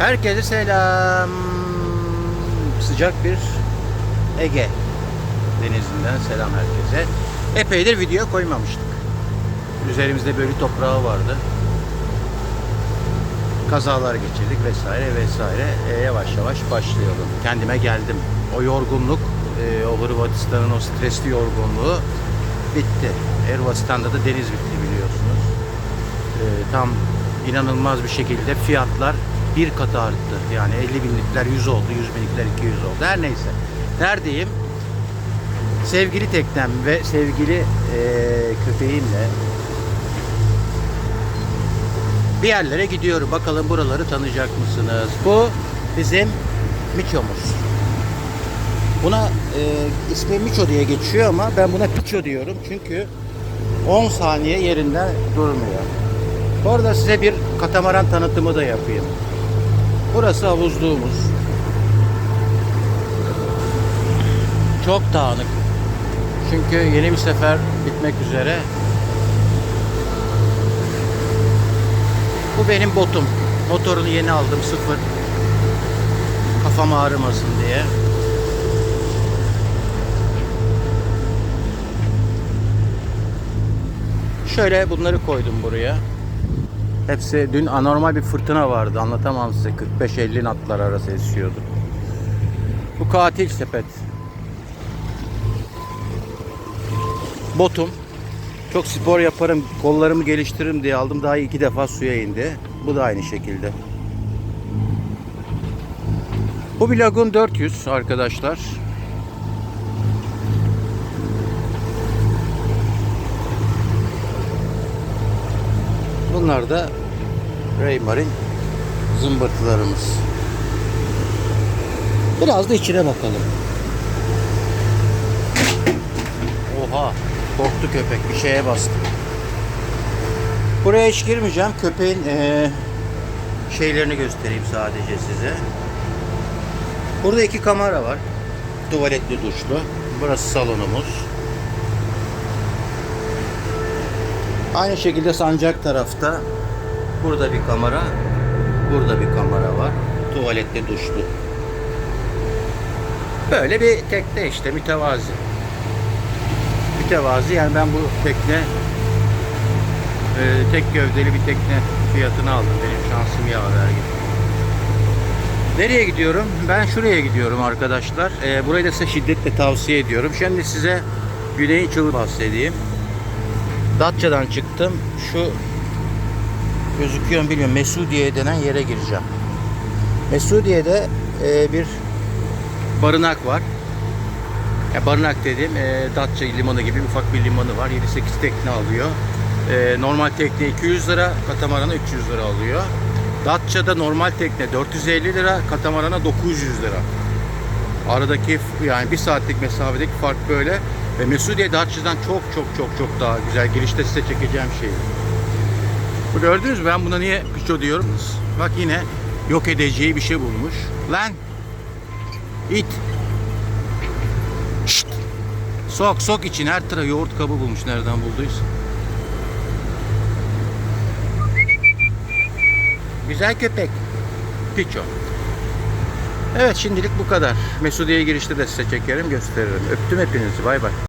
Herkese selam. Sıcak bir Ege denizinden selam herkese. Epeydir video koymamıştık. Üzerimizde böyle toprağı vardı. Kazalar geçirdik vesaire vesaire. E, yavaş yavaş başlayalım. Kendime geldim. O yorgunluk, e, o Hırvatistan'ın o stresli yorgunluğu bitti. Hırvatistan'da da deniz bitti biliyorsunuz. E, tam inanılmaz bir şekilde fiyatlar bir katı arttı. Yani 50 binlikler 100 oldu, 100 binlikler 200 oldu. Her neyse. Neredeyim? Sevgili teknem ve sevgili eee köpeğimle bir yerlere gidiyorum. Bakalım buraları tanıyacak mısınız? Bu bizim Miço'muz. Buna e, ismi Miço diye geçiyor ama ben buna Piço diyorum. Çünkü 10 saniye yerinden durmuyor. Bu arada size bir katamaran tanıtımı da yapayım. Burası havuzluğumuz. Çok dağınık. Çünkü yeni bir sefer bitmek üzere. Bu benim botum. Motorunu yeni aldım sıfır. Kafam ağrımasın diye. Şöyle bunları koydum buraya. Hepsi dün anormal bir fırtına vardı. Anlatamam size. 45-50 natlar arası esiyordu. Bu katil sepet. Botum. Çok spor yaparım, kollarımı geliştiririm diye aldım. Daha iki defa suya indi. Bu da aynı şekilde. Bu bir Lagun 400 arkadaşlar. Bunlar da Raymar'in zımbırtılarımız. Biraz da içine bakalım. Oha, korktu köpek. Bir şeye bastı. Buraya hiç girmeyeceğim. Köpeğin eee, şeylerini göstereyim sadece size. Burada iki kamera var. Tuvaletli duşlu. Burası salonumuz. Aynı şekilde sancak tarafta burada bir kamera, burada bir kamera var. Tuvaletli duşlu. Böyle bir tekne işte mütevazi. Mütevazi yani ben bu tekne e, tek gövdeli bir tekne fiyatını aldım. Benim şansım yaver gibi. Nereye gidiyorum? Ben şuraya gidiyorum arkadaşlar. E, burayı da size şiddetle tavsiye ediyorum. Şimdi size Güney Çığ bahsedeyim. Datça'dan çıktım. Şu gözüküyor mu bilmiyorum. Mesudiye denen yere gireceğim. Mesudiye'de e, bir barınak var. Ya barınak dediğim e, Datça limanı gibi ufak bir limanı var. 7-8 tekne alıyor. E, normal tekne 200 lira, katamarana 300 lira alıyor. Datça'da normal tekne 450 lira, katamarana 900 lira. Aradaki yani bir saatlik mesafedeki fark böyle. Ve Mesudiye Datça'dan çok çok çok çok daha güzel. Girişte size çekeceğim şey. Bu gördünüz mü? Ben buna niye piço diyorum? Bak yine yok edeceği bir şey bulmuş. Lan! İt! Şşt! Sok sok için her tarafı yoğurt kabı bulmuş nereden bulduysa. Güzel köpek. Piço. Evet şimdilik bu kadar. Mesudiye girişte de size çekerim gösteririm. Öptüm hepinizi. Bay bay.